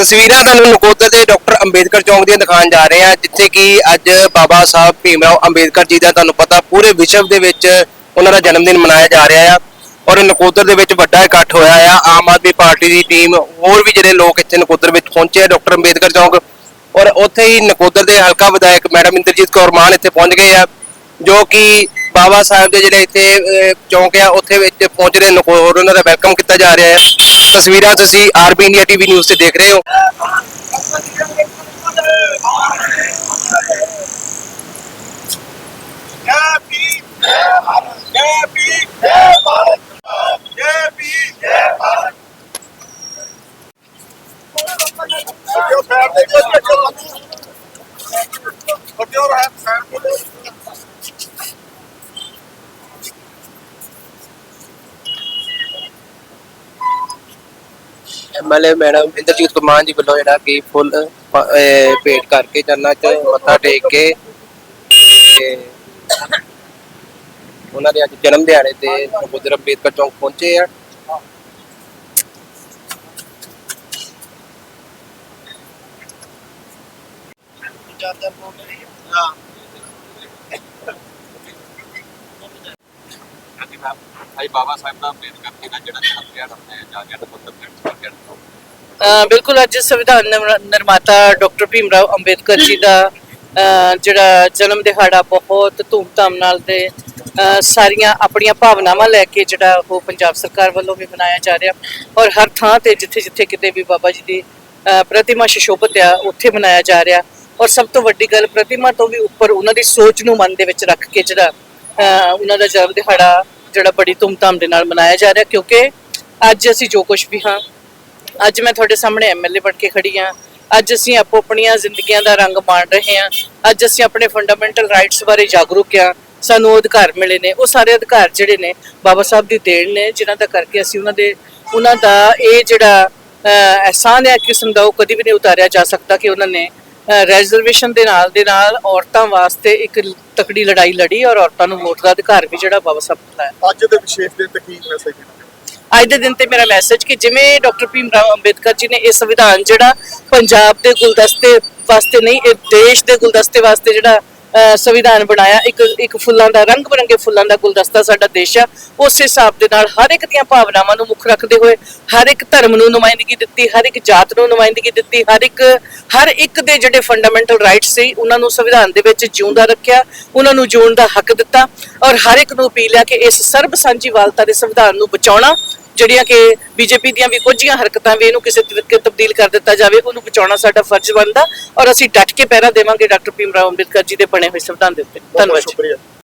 ਤਸਵੀਰਾਂ ਤੁਹਾਨੂੰ ਨਕੋਦਰ ਦੇ ਡਾਕਟਰ ਅੰਬੇਦਕਰ ਚੌਂਕ ਦੀਆਂ ਦਿਖਾਉਣ ਜਾ ਰਹੇ ਹਾਂ, ਜਿੱਥੇ ਕਿ ਅੱਜ ਬਾਬਾ ਸਾਹਿਬ ਭੀਮਰਾਓ ਅੰਬੇਦਕਰ ਜੀ ਦਾ ਤੁਹਾਨੂੰ ਪਤਾ ਪੂਰੇ ਵਿਸ਼ਵ ਦੇ ਵਿੱਚ ਉਹਨਾਂ ਦਾ ਜਨਮ ਦਿਨ ਮਨਾਇਆ ਜਾ ਰਿਹਾ ਆ ਔਰ ਨਕੋਦਰ ਦੇ ਵਿੱਚ ਵੱਡਾ ਇਕੱਠ ਹੋਇਆ ਆ। ਆਮ ਆਦਮੀ ਪਾਰਟੀ ਦੀ ਟੀਮ, ਹੋਰ ਵੀ ਜਿਹੜੇ ਲੋਕ ਇੱਥੇ ਨਕੋਦਰ ਵਿੱਚ ਪਹੁੰਚੇ ਆ ਡਾਕਟਰ ਅੰਬੇਦਕਰ ਚੌਂਕ। ਔਰ ਉੱਥੇ ਹੀ ਨਕੋਦਰ ਦੇ ਹਲਕਾ ਵਿਧਾਇਕ ਮੈਡਮ ਇੰਦਰਜੀਤ ਕੌਰ ਮਾਨ ਇੱਥੇ ਪਹੁੰਚ ਗਏ ਆ, ਜੋ ਕਿ ਬਾਬਾ ਸਾਹਿਬ ਦੇ ਜਿਹੜੇ ਇੱਥੇ ਚੌਂਕ ਆ ਉੱਥੇ ਵਿੱਚ ਪਹੁੰਚ ਰਹੇ ਨਕੋਦਰ ਉਹਨਾਂ ਦਾ ਵੈਲਕਮ ਕੀਤਾ ਜਾ ਰਿਹਾ ਹੈ ਤਸਵੀਰਾਂ ਤੁਸੀਂ ਆਰਬੀ ਇੰਡੀਆ ਟੀਵੀ ਨਿਊਜ਼ ਤੇ ਦੇਖ ਰਹੇ ਹੋ ਜੈ ਭੀਮ ਜੈ ਭਾਰਤ ਜੈ ਭੀਮ ਜੈ ਭਾਰਤ ਜੈ ਭੀਮ ਜੈ ਭਾਰਤ ਸਭਿਓ ਪੈਰ ਦੇ ਵਿੱਚ ਸਭਿਓ ਰਹਿਤ ਸਾਈਡ ਤੇ ਐਮਐਲਏ ਮੈਡਮ ਇੰਦਰਜੀਤ ਕੁਮਾਰ ਜੀ ਵੱਲੋਂ ਜਿਹੜਾ ਕਿ ਫੁੱਲ ਪ- ਅਹ ਭੇਟ ਕਰਕੇ ਚਰਨਾਂ 'ਚ ਮੱਥਾ ਟੇਕ ਕੇ ਤੇ ਉਹਨਾਂ ਦੇ ਅੱਜ ਜਨਮ ਦਿਹਾੜੇ ਤੇ ਨਕੋਦਰ ਅੰਬੇਦਕਰ ਚੌਂਕ ਪਹੁੰਚੇ ਆ। ਹਾਂਜੀ ਮੈਮ ਭਾਈ ਬਾਬਾ ਸਾਹਿਬ ਦਾ ਅੰਬੇਦਕਰ ਜੀ ਦਾ ਜਿਹੜਾ ਜਨਮ ਦਿਹਾੜਾ ਮਨਾਇਆ ਜਾ ਰਿਹਾ ਨਕੋਦਰ ਪਿੰਡ ਚ। ਕਿਹੜਾ ਅ, ਬਿਲਕੁਲ ਅੱਜ ਸੰਵਿਧਾਨ ਨਿਰ- ਨਿਰਮਾਤਾ ਡਾਕਟਰ ਭੀਮ ਰਾਓ ਅੰਬੇਦਕਰ ਜੀ ਦਾ ਅ, ਜਿਹੜਾ ਜਨਮ ਦਿਹਾੜਾ ਬਹੁਤ ਧੂਮਧਾਮ ਨਾਲ ਤੇ ਸਾਰੀਆਂ ਆਪਣੀਆਂ ਭਾਵਨਾਵਾਂ ਲੈ ਕੇ ਜਿਹੜਾ ਉਹ ਪੰਜਾਬ ਸਰਕਾਰ ਵੱਲੋਂ ਵੀ ਮਨਾਇਆ ਜਾ ਰਿਹਾ। ਔਰ ਹਰ ਥਾਂ ਤੇ ਜਿੱਥੇ ਜਿੱਥੇ ਕਿਤੇ ਵੀ ਬਾਬਾ ਜੀ ਦੀ ਅ, ਪ੍ਰਤਿਮਾ ਸ਼ਿਸ਼ੋਭਤ ਆ ਉੱਥੇ ਮਨਾਇਆ ਜਾ ਰਿਹਾ। ਔਰ ਸਭ ਤੋਂ ਵੱਡੀ ਗੱਲ ਪ੍ਰਤਿਮਾ ਤੋਂ ਵੀ ਉੱਪਰ ਉਹਨਾਂ ਦੀ ਸੋਚ ਨੂੰ ਮਨ ਦੇ ਵਿੱਚ ਰੱਖ ਕੇ ਜਿਹੜਾ ਅ, ਉਹਨਾਂ ਦਾ ਜਨਮ ਦਿਹਾੜਾ ਜਿਹੜਾ ਬੜੀ ਧੂਮਧਾਮ ਦੇ ਨਾਲ ਮਨਾਇਆ ਜਾ ਰਿਹਾ। ਕਿਉਂਕਿ ਅੱਜ ਅਸੀਂ ਜੋ ਕੁਝ ਵੀ ਹਾਂ ਅੱਜ ਮੈਂ ਤੁਹਾਡੇ ਸਾਹਮਣੇ ਐਮਐਲਏ ਬਣ ਕੇ ਖੜੀ ਆ ਅੱਜ ਅਸੀਂ ਆਪੋ ਆਪਣੀਆਂ ਜ਼ਿੰਦਗੀਆਂ ਦਾ ਰੰਗ ਮਾਣ ਰਹੇ ਹਾਂ। ਅੱਜ ਅਸੀਂ ਆਪਣੇ ਫੰਡਾਮੈਂਟਲ ਰਾਈਟਸ ਬਾਰੇ ਜਾਗਰੂਕ ਆ ਸਾਨੂੰ ਅਧਿਕਾਰ ਮਿਲੇ ਨੇ। ਉਹ ਸਾਰੇ ਅਧਿਕਾਰ ਜਿਹੜੇ ਨੇ ਬਾਬਾ ਸਾਹਿਬ ਦੀ ਦੇਣ ਨੇ ਜਿਨ੍ਹਾਂ ਦਾ ਕਰਕੇ ਅਸੀਂ ਉਹਨਾਂ ਦੇ ਉਹਨਾਂ ਦਾ ਇਹ ਜਿਹੜਾ ਅਹ, ਅਹਿਸਾਨ ਹੈ ਕਿਸਮ ਦਾ ਉਹ ਕਦੀ ਵੀ ਨਹੀਂ ਉਤਾਰਿਆ ਜਾ ਸਕਦਾ ਕਿ ਉਹਨਾਂ ਨੇ ਰਿਜ਼ਰਵੇਸ਼ਨ ਦੇ ਨਾਲ ਦੇ ਨਾਲ ਔਰਤਾਂ ਵਾਸਤੇ ਇੱਕ ਤਕੜੀ ਲੜਾਈ ਲੜੀ ਔਰ ਔਰਤਾਂ ਨੂੰ ਵੋਟ ਦਾ ਅਧਿਕਾਰ ਵੀ ਜਿਹੜਾ ਬਾਬਾ ਸਾਹਿਬ ਨੂੰ ਅੱਜ ਦੇ ਵਿਸ਼ੇਸ਼ ਦਿਨ ਤੇ ਮੈਸੇਜ ਅੱਜ ਦੇ ਦਿਨ ਤੇ ਮੇਰਾ ਮੈਸੇਜ ਕਿ ਜਿਵੇਂ ਡਾਕਟਰ ਭੀਮ ਰਾਓ ਅੰਬੇਦਕਰ ਜੀ ਨੇ ਇਹ ਸੰਵਿਧਾਨ ਜਿਹੜਾ ਪੰਜਾਬ ਦੇ ਗੁਲਦਸਤੇ ਵਾਸਤੇ ਨਹੀਂ, ਇਹ ਦੇਸ਼ ਦੇ ਗੁਲਦਸਤੇ ਵਾਸਤੇ ਜਿਹੜਾ ਸੰਵਿਧਾਨ ਬਣਾਇਆ, ਇੱਕ ਇੱਕ ਫੁੱਲਾਂ ਦਾ, ਰੰਗ ਬਰੰਗੇ ਫੁੱਲਾਂ ਦਾ ਗੁਲਦਸਤਾ ਸਾਡਾ ਦੇਸ਼ ਆ, ਉਸ ਹਿਸਾਬ ਦੇ ਨਾਲ ਹਰ ਇੱਕ ਦੀਆਂ ਭਾਵਨਾਵਾਂ ਨੂੰ ਮੁੱਖ ਰੱਖਦੇ ਹੋਏ, ਹਰ ਇੱਕ ਧਰਮ ਨੂੰ ਨੁਮਾਇੰਦਗੀ ਦਿੱਤੀ, ਹਰ ਇੱਕ ਜਾਤ ਨੂੰ ਨੁਮਾਇੰਦਗੀ ਦਿੱਤੀ, ਹਰ ਇੱਕ ਹਰ ਇੱਕ ਦੇ ਜਿਹੜੇ ਫੰਡਾਮੈਂਟਲ ਰਾਈਟਸ ਸੀ, ਉਹਨਾਂ ਨੂੰ ਸੰਵਿਧਾਨ ਦੇ ਵਿੱਚ ਜਿਉਂਦਾ ਰੱਖਿਆ, ਉਹਨਾਂ ਨੂੰ ਜਿਉਣ ਦਾ ਹੱਕ ਦਿੱਤਾ ਔਰ ਹਰ ਇੱਕ ਨੂੰ ਅਪੀਲ ਹੈ ਕਿ ਇਸ ਸਰਬ ਸਾਂਝੀਵਾਲਤਾ ਦੇ ਸੰਵਿਧਾਨ ਨੂੰ ਬਚਾਉਣਾ ਜਿਹੜੀਆਂ ਕਿ ਬੀਜੇਪੀ ਦੀਆਂ ਵੀ ਕੁਝੀਆਂ ਹਰਕਤਾਂ ਵੀ ਇਹਨੂੰ ਕਿਸੇ ਤਰੀਕੇ ਤਬਦੀਲ ਕਰ ਦਿੱਤਾ ਜਾਵੇ, ਉਹਨੂੰ ਬਚਾਉਣਾ ਸਾਡਾ ਫਰਜ਼ ਬਣਦਾ ਔਰ ਅਸੀਂ ਡਟ ਕੇ ਪਹਿਰਾ ਦੇਵਾਂਗੇ ਡਾਕਟਰ ਭੀਮ ਰਾਓ ਅੰਬੇਦਕਰ ਜੀ ਦੇ ਬਣੇ ਹੋਏ ਸੰਵਿਧਾਨ ਦੇ ਉੱਤੇ। ਧੰਨਵਾਦ ਸ਼ੁਕਰੀਆ।